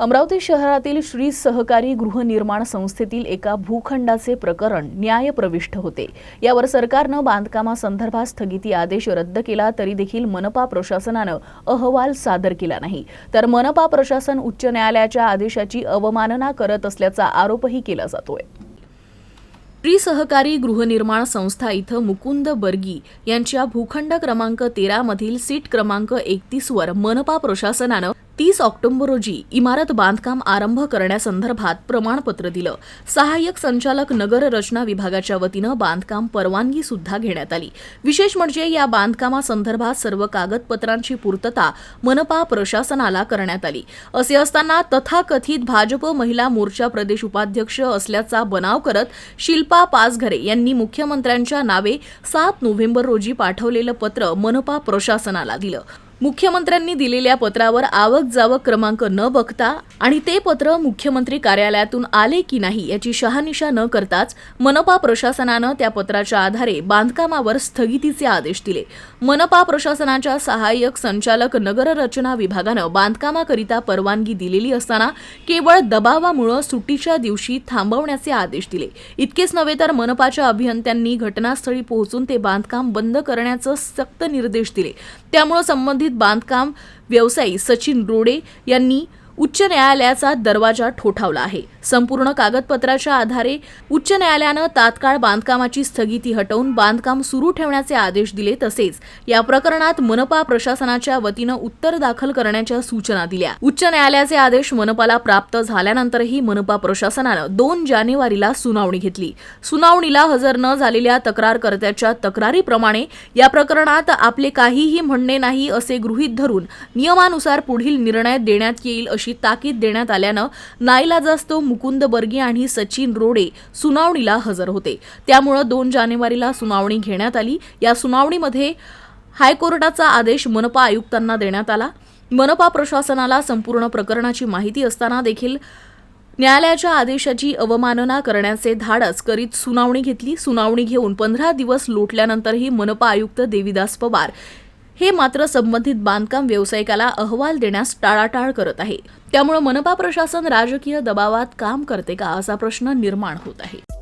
अमरावती शहरातील श्री सहकारी गृहनिर्माण संस्थेतील एका भूखंडाचे प्रकरण न्यायप्रविष्ट होते. यावर सरकारनं बांधकामासंदर्भात स्थगिती आदेश रद्द केला तरी देखील मनपा प्रशासनानं अहवाल सादर केला नाही. तर मनपा प्रशासन उच्च न्यायालयाच्या आदेशाची अवमानना करत असल्याचा आरोपही केला जातोय. श्री सहकारी गृहनिर्माण संस्था इथं मुकुंद बर्गी यांच्या भूखंड क्रमांक तेरा मधील सीट क्रमांक एकतीसवर मनपा प्रशासनानं तीस ऑक्टोबर रोजी इमारत बांधकाम आरंभ करण्यासंदर्भात प्रमाणपत्र दिलं. सहाय्यक संचालक नगर रचना विभागाच्या वतीनं बांधकाम परवानगी सुद्धा घेण्यात आली. विशेष म्हणजे या बांधकामासंदर्भात सर्व कागदपत्रांची पूर्तता मनपा प्रशासनाला करण्यात आली. असे असताना तथाकथित भाजप महिला मोर्चा प्रदेश उपाध्यक्ष असल्याचा बनाव करत शिल्पा पाचघरे यांनी मुख्यमंत्र्यांच्या नावे सात नोव्हेंबर रोजी पाठवलेलं पत्र मनपा प्रशासनाला दिलं. मुख्यमंत्र्यांनी दिलेल्या पत्रावर आवक जावक क्रमांक न बघता आणि ते पत्र मुख्यमंत्री कार्यालयातून आले की नाही याची शहानिशा न करताच मनपा प्रशासनानं त्या पत्राच्या आधारे बांधकामावर स्थगितीचे आदेश दिले. मनपा प्रशासनाच्या सहाय्यक संचालक नगररचना विभागानं बांधकामाकरिता परवानगी दिलेली असताना केवळ दबावामुळं सुट्टीच्या दिवशी थांबवण्याचे आदेश दिले. इतकेच नव्हे तर मनपाच्या अभियंत्यांनी घटनास्थळी पोहोचून ते बांधकाम बंद करण्याचं सक्त निर्देश दिले. त्यामुळे संबंधित बांधकाम व्यवसायी सचिन रोडे यांनी उच्च न्यायालयाचा दरवाजा ठोठावला आहे. संपूर्ण कागदपत्राच्या आधारे उच्च न्यायालयानं तात्काळ बांधकामाची स्थगिती हटवून बांधकाम सुरू ठेवण्याचे आदेश दिले तसेच या प्रकरणात मनपा प्रशासनाच्या वतीनं उत्तर दाखल करण्याच्या सूचना दिल्या. उच्च न्यायालयाचे आदेश मनपाला प्राप्त झाल्यानंतरही मनपा प्रशासनानं दोन जानेवारीला सुनावणी घेतली. सुनावणीला हजर न झालेल्या तक्रारकर्त्याच्या तक्रारीप्रमाणे या प्रकरणात आपले काहीही म्हणणे नाही असे गृहीत धरून नियमानुसार पुढील निर्णय देण्यात येईल अशी अशी ताकीद देण्यात आल्यानं नाईलाजास्तव मुकुंद बर्गे आणि सचिन रोडे सुनावणीला हजर होते. त्यामुळं दोन जानेवारीला सुनावणी घेण्यात आली. या सुनावणीमध्ये हायकोर्टाचा आदेश मनपा आयुक्तांना देण्यात आला. मनपा प्रशासनाला संपूर्ण प्रकरणाची माहिती असताना देखील न्यायालयाच्या आदेशाची अवमानना करण्याचे धाडस करीत सुनावणी घेतली. सुनावणी घेऊन पंधरा दिवस लोटल्यानंतरही मनपा आयुक्त देविदास पवार हे मात्र संबंधित बांधकाम व्यावसायिकाला अहवाल देण्यास टाळाटाळ करत आहे. त्यामुळे मनपा प्रशासन राजकीय दबावात काम करते का असा प्रश्न निर्माण होत आहे.